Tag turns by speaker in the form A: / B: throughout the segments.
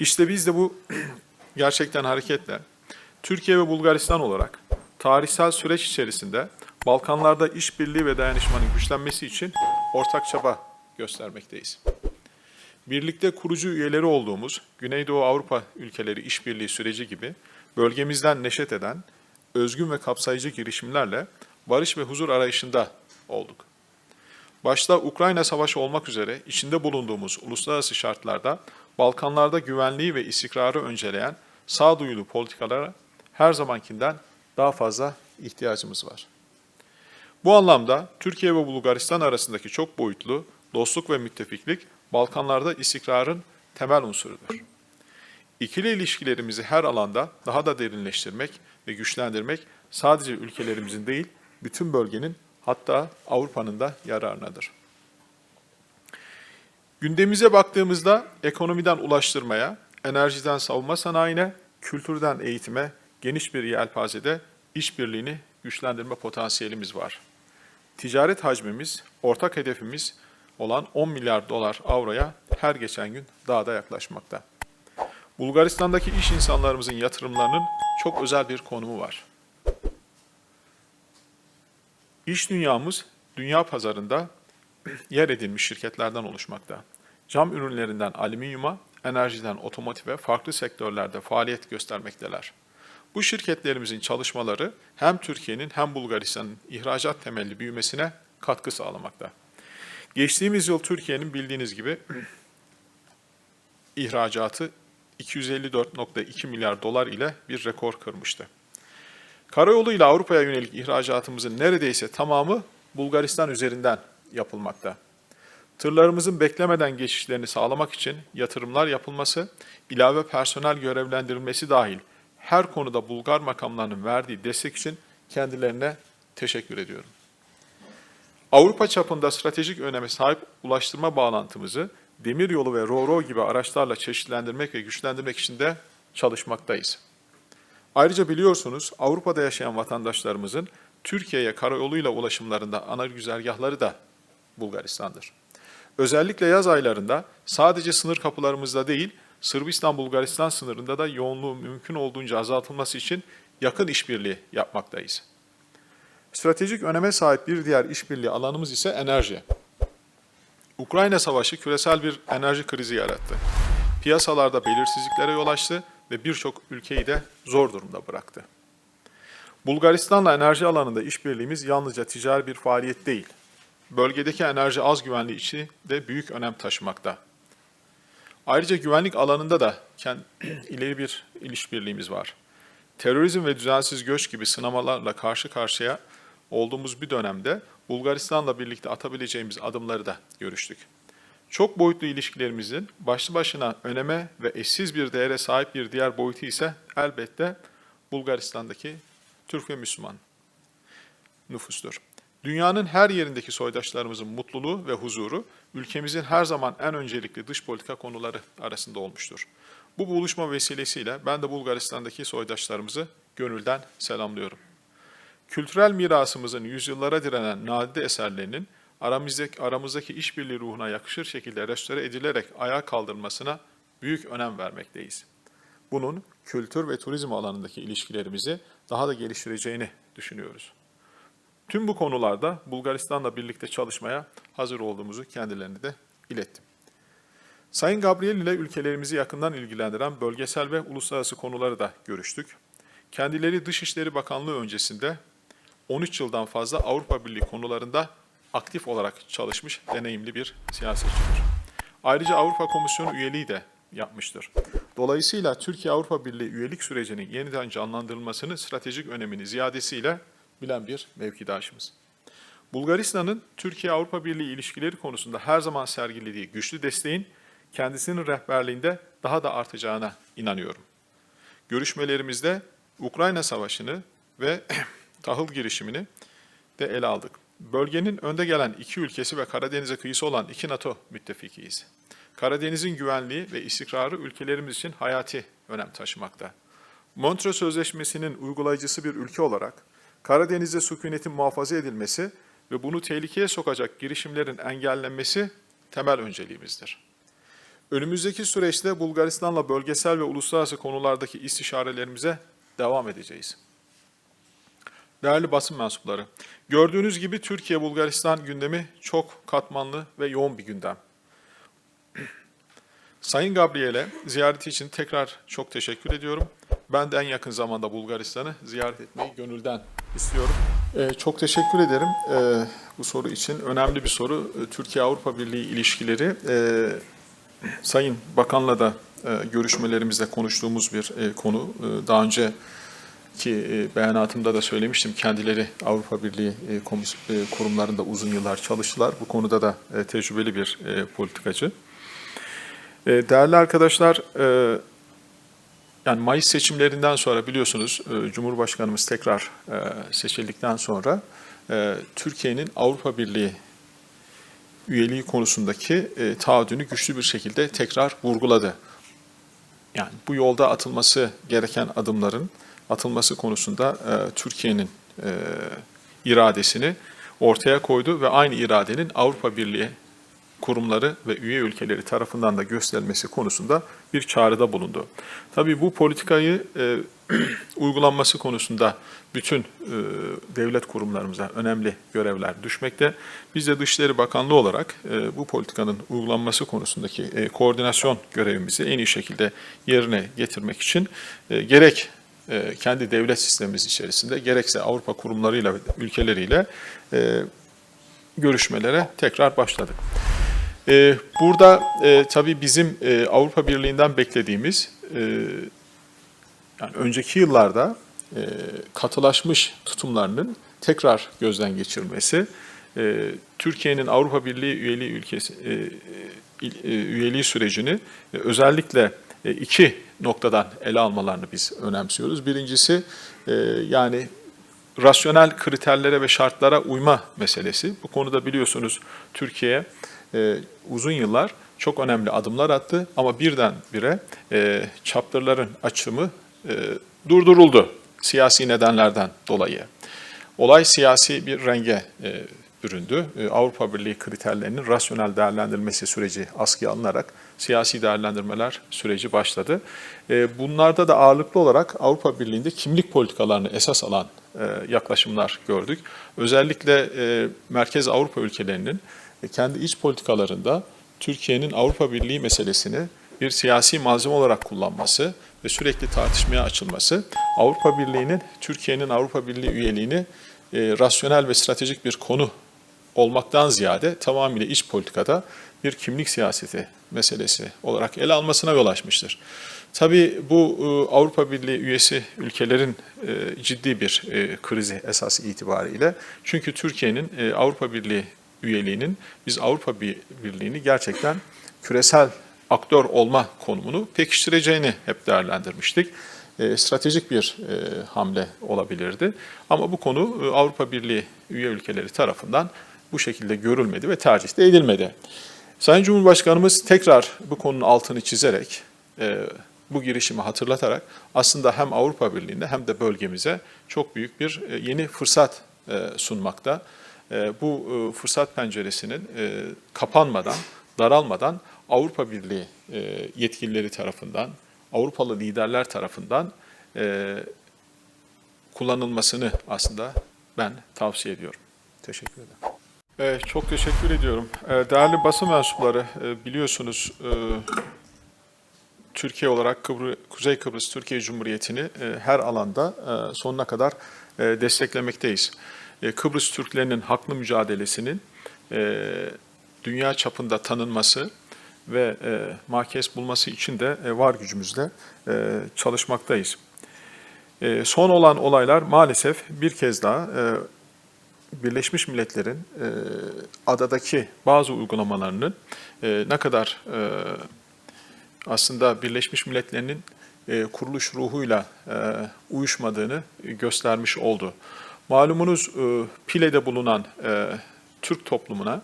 A: İşte biz de bu gerçekten hareketle Türkiye ve Bulgaristan olarak tarihsel süreç içerisinde Balkanlarda işbirliği ve dayanışmanın güçlenmesi için ortak çaba göstermekteyiz. Birlikte kurucu üyeleri olduğumuz Güneydoğu Avrupa ülkeleri işbirliği süreci gibi bölgemizden neşet eden özgün ve kapsayıcı girişimlerle barış ve huzur arayışında olduk. Başta Ukrayna Savaşı olmak üzere içinde bulunduğumuz uluslararası şartlarda Balkanlarda güvenliği ve istikrarı önceleyen sağduyulu politikalara her zamankinden daha fazla ihtiyacımız var. Bu anlamda Türkiye ve Bulgaristan arasındaki çok boyutlu dostluk ve müttefiklik Balkanlarda istikrarın temel unsurudur. İkili ilişkilerimizi her alanda daha da derinleştirmek ve güçlendirmek sadece ülkelerimizin değil, bütün bölgenin hatta Avrupa'nın da yararınadır. Gündemimize baktığımızda ekonomiden ulaştırmaya, enerjiden savunma sanayine, kültürden eğitime geniş bir yelpazede işbirliğini güçlendirme potansiyelimiz var. Ticaret hacmimiz, ortak hedefimiz olan 10 milyar dolar avroya her geçen gün daha da yaklaşmakta. Bulgaristan'daki iş insanlarımızın yatırımlarının çok özel bir konumu var. İş dünyamız dünya pazarında yer edilmiş şirketlerden oluşmakta. Cam ürünlerinden alüminyuma, enerjiden otomotive farklı sektörlerde faaliyet göstermekteler. Bu şirketlerimizin çalışmaları hem Türkiye'nin hem Bulgaristan'ın ihracat temelli büyümesine katkı sağlamakta. Geçtiğimiz yıl Türkiye'nin bildiğiniz gibi ihracatı 254.2 milyar dolar ile bir rekor kırmıştı. Karayoluyla Avrupa'ya yönelik ihracatımızın neredeyse tamamı Bulgaristan üzerinden yapılmakta. Tırlarımızın beklemeden geçişlerini sağlamak için yatırımlar yapılması, ilave personel görevlendirilmesi dahil her konuda Bulgar makamlarının verdiği destek için kendilerine teşekkür ediyorum. Avrupa çapında stratejik öneme sahip ulaştırma bağlantımızı demiryolu ve RoRo gibi araçlarla çeşitlendirmek ve güçlendirmek için de çalışmaktayız. Ayrıca biliyorsunuz Avrupa'da yaşayan vatandaşlarımızın Türkiye'ye karayoluyla ulaşımlarında ana güzergahları da Bulgaristan'dır. Özellikle yaz aylarında sadece sınır kapılarımızda değil, Sırbistan-Bulgaristan sınırında da yoğunluğu mümkün olduğunca azaltılması için yakın işbirliği yapmaktayız. Stratejik öneme sahip bir diğer işbirliği alanımız ise enerji. Ukrayna Savaşı küresel bir enerji krizi yarattı. Piyasalarda belirsizliklere yol açtı ve birçok ülkeyi de zor durumda bıraktı. Bulgaristan'la enerji alanında işbirliğimiz yalnızca ticari bir faaliyet değil, bölgedeki enerji az güvenliği için de büyük önem taşımakta. Ayrıca güvenlik alanında da ileri bir işbirliğimiz var. Terörizm ve düzensiz göç gibi sınamalarla karşı karşıya olduğumuz bir dönemde Bulgaristan'la birlikte atabileceğimiz adımları da görüştük. Çok boyutlu ilişkilerimizin başlı başına öneme ve eşsiz bir değere sahip bir diğer boyutu ise elbette Bulgaristan'daki Türk ve Müslüman nüfustur. Dünyanın her yerindeki soydaşlarımızın mutluluğu ve huzuru ülkemizin her zaman en öncelikli dış politika konuları arasında olmuştur. Bu buluşma vesilesiyle ben de Bulgaristan'daki soydaşlarımızı gönülden selamlıyorum. Kültürel mirasımızın yüzyıllara direnen nadide eserlerinin aramızdaki, aramızdaki işbirliği ruhuna yakışır şekilde restore edilerek ayağa kaldırılmasına büyük önem vermekteyiz. Bunun kültür ve turizm alanındaki ilişkilerimizi daha da geliştireceğini düşünüyoruz. Tüm bu konularda Bulgaristan'la birlikte çalışmaya hazır olduğumuzu kendilerine de ilettim. Sayın Gabriel ile ülkelerimizi yakından ilgilendiren bölgesel ve uluslararası konuları da görüştük. Kendileri Dışişleri Bakanlığı öncesinde 13 yıldan fazla Avrupa Birliği konularında aktif olarak çalışmış deneyimli bir siyasetçidir. Ayrıca Avrupa Komisyonu üyeliği de yapmıştır. Dolayısıyla Türkiye-Avrupa Birliği üyelik sürecinin yeniden canlandırılmasını stratejik önemini ziyadesiyle bilen bir mevkidaşımız. Bulgaristan'ın Türkiye-Avrupa Birliği ilişkileri konusunda her zaman sergilediği güçlü desteğin kendisinin rehberliğinde daha da artacağına inanıyorum. Görüşmelerimizde Ukrayna Savaşı'nı ve tahıl girişimini de ele aldık. Bölgenin önde gelen iki ülkesi ve Karadeniz'e kıyısı olan iki NATO müttefikiyiz. Karadeniz'in güvenliği ve istikrarı ülkelerimiz için hayati önem taşımakta. Montreux Sözleşmesi'nin uygulayıcısı bir ülke olarak Karadeniz'de sükunetin muhafaza edilmesi ve bunu tehlikeye sokacak girişimlerin engellenmesi temel önceliğimizdir. Önümüzdeki süreçte Bulgaristan'la bölgesel ve uluslararası konulardaki istişarelerimize devam edeceğiz. Değerli basın mensupları, gördüğünüz gibi Türkiye-Bulgaristan gündemi çok katmanlı ve yoğun bir gündem. Sayın Gabriel'e ziyareti için tekrar çok teşekkür ediyorum. Ben de en yakın zamanda Bulgaristan'ı ziyaret etmeyi gönülden istiyorum. Ee, çok teşekkür ederim ee, bu soru için. Önemli bir soru. Ee, Türkiye-Avrupa Birliği ilişkileri. Ee, Sayın Bakan'la da e, görüşmelerimizde konuştuğumuz bir e, konu. Ee, daha önce ki e, beyanatımda da söylemiştim. Kendileri Avrupa Birliği e, e, kurumlarında uzun yıllar çalıştılar. Bu konuda da e, tecrübeli bir e, politikacı. E, Değerli arkadaşlar, e, yani Mayıs seçimlerinden sonra biliyorsunuz e, Cumhurbaşkanımız tekrar e, seçildikten sonra e, Türkiye'nin Avrupa Birliği üyeliği konusundaki taahhüdünü güçlü bir şekilde tekrar vurguladı. Yani bu yolda atılması gereken adımların atılması konusunda Türkiye'nin iradesini ortaya koydu ve aynı iradenin Avrupa Birliği kurumları ve üye ülkeleri tarafından da gösterilmesi konusunda bir çağrıda bulundu. Tabii bu politikayı e, uygulanması konusunda bütün e, devlet kurumlarımıza önemli görevler düşmekte. Biz de Dışişleri Bakanlığı olarak e, bu politikanın uygulanması konusundaki e, koordinasyon görevimizi en iyi şekilde yerine getirmek için e, gerek e, kendi devlet sistemimiz içerisinde gerekse Avrupa kurumlarıyla ve ülkeleriyle e, görüşmelere tekrar başladık. Ee, Burada e, tabii bizim e, Avrupa Birliği'nden beklediğimiz, e, yani önceki yıllarda katılaşmış tutumlarının tekrar gözden geçirilmesi, e, Türkiye'nin Avrupa Birliği üyeliği ülkesi e, üyeliği sürecini özellikle iki noktadan ele almalarını biz önemsiyoruz. Birincisi yani rasyonel kriterlere ve şartlara uyma meselesi. Bu konuda biliyorsunuz Türkiye e, uzun yıllar çok önemli adımlar attı ama birdenbire e, chapter'ların açımı e, durduruldu siyasi nedenlerden dolayı. Olay siyasi bir renge e, büründü. E, Avrupa Birliği kriterlerinin rasyonel değerlendirilmesi süreci askıya alınarak siyasi değerlendirmeler süreci başladı. E, bunlarda da ağırlıklı olarak Avrupa Birliği'nde kimlik politikalarını esas alan e, yaklaşımlar gördük. Özellikle e, Merkez Avrupa ülkelerinin kendi iç politikalarında Türkiye'nin Avrupa Birliği meselesini bir siyasi malzeme olarak kullanması ve sürekli tartışmaya açılması Avrupa Birliği'nin Türkiye'nin Avrupa Birliği üyeliğini e, rasyonel ve stratejik bir konu olmaktan ziyade tamamıyla iç politikada bir kimlik siyaseti meselesi olarak ele almasına yol açmıştır. Tabii bu e, Avrupa Birliği üyesi ülkelerin e, ciddi bir e, krizi esas itibariyle. Çünkü Türkiye'nin e, Avrupa Birliği üyeliğinin biz Avrupa Bir- Birliği'ni gerçekten küresel aktör olma konumunu pekiştireceğini hep değerlendirmiştik. E, stratejik bir e, hamle olabilirdi. Ama bu konu e, Avrupa Birliği üye ülkeleri tarafından bu şekilde görülmedi ve tercih de edilmedi. Sayın Cumhurbaşkanımız tekrar bu konunun altını çizerek, e, bu girişimi hatırlatarak aslında hem Avrupa Birliği'nde hem de bölgemize çok büyük bir e, yeni fırsat e, sunmakta. E, Bu e, fırsat penceresinin e, kapanmadan, daralmadan Avrupa Birliği e, yetkilileri tarafından, Avrupalı liderler tarafından kullanılmasını aslında ben tavsiye ediyorum. Teşekkür ederim. Evet, çok teşekkür ediyorum. Ee, Değerli basın mensupları, e, biliyorsunuz e, Türkiye olarak Kıbrı- Kuzey Kıbrıs Türkiye Cumhuriyeti'ni e, her alanda e, sonuna kadar e, desteklemekteyiz. E, Kıbrıs Türklerinin haklı mücadelesinin e, dünya çapında tanınması ve e, bulması için de e, var gücümüzle çalışmaktayız. Son olan olaylar maalesef bir kez daha Birleşmiş Milletler'in adadaki bazı uygulamalarının ne kadar aslında Birleşmiş Milletler'in kuruluş ruhuyla uyuşmadığını göstermiş oldu. Malumunuz e, Pile'de bulunan e, Türk toplumuna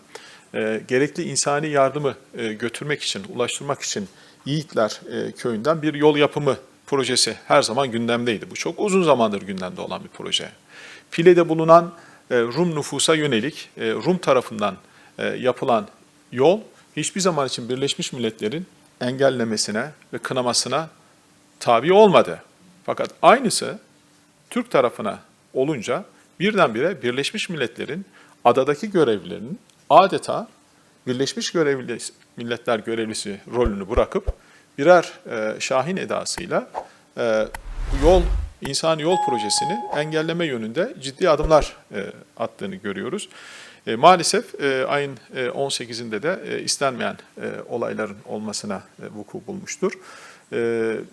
A: e, gerekli insani yardımı götürmek için, ulaştırmak için Yiğitler köyünden bir yol yapımı projesi her zaman gündemdeydi. Bu çok uzun zamandır gündemde olan bir proje. Pile'de bulunan Rum nüfusa yönelik Rum tarafından yapılan yol hiçbir zaman için Birleşmiş Milletler'in engellemesine ve kınamasına tabi olmadı. Fakat aynısı Türk tarafına olunca birdenbire Birleşmiş Milletler'in adadaki görevlilerinin adeta Birleşmiş Görevli, Milletler görevlisi rolünü bırakıp birer e, şahin edasıyla e, yol insan yol projesini engelleme yönünde ciddi adımlar e, attığını görüyoruz. E, maalesef e, ayın e, 18'inde de e, istenmeyen e, olayların olmasına e, vuku bulmuştur. E,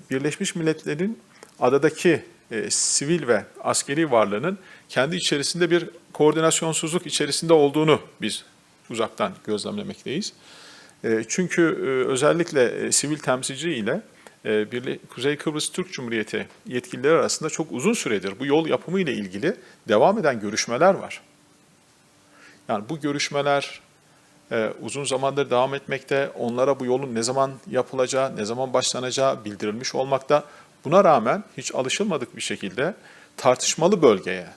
A: Birleşmiş Milletler'in adadaki e, sivil ve askeri varlığının kendi içerisinde bir koordinasyonsuzluk içerisinde olduğunu biz uzaktan gözlemlemekteyiz. E, çünkü e, özellikle e, sivil temsilci ile e, Birle- Kuzey Kıbrıs Türk Cumhuriyeti yetkilileri arasında çok uzun süredir bu yol yapımı ile ilgili devam eden görüşmeler var. Yani bu görüşmeler e, uzun zamandır devam etmekte. Onlara bu yolun ne zaman yapılacağı, ne zaman başlanacağı bildirilmiş olmakta. Buna rağmen hiç alışılmadık bir şekilde tartışmalı bölgeye,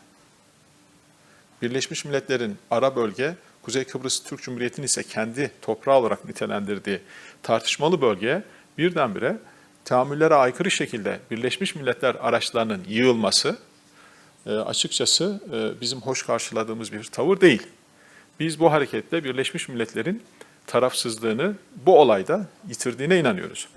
A: Birleşmiş Milletler'in ara bölge, Kuzey Kıbrıs Türk Cumhuriyeti'nin ise kendi toprağı olarak nitelendirdiği tartışmalı bölgeye birdenbire tahammüllere aykırı şekilde Birleşmiş Milletler araçlarının yığılması e, açıkçası e, bizim hoş karşıladığımız bir tavır değil. Biz bu hareketle Birleşmiş Milletler'in tarafsızlığını bu olayda yitirdiğine inanıyoruz.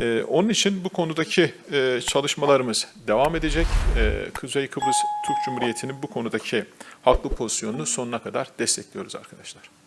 A: Ee, onun için bu konudaki e, çalışmalarımız devam edecek. Ee, Kuzey Kıbrıs Türk Cumhuriyeti'nin bu konudaki haklı pozisyonunu sonuna kadar destekliyoruz arkadaşlar.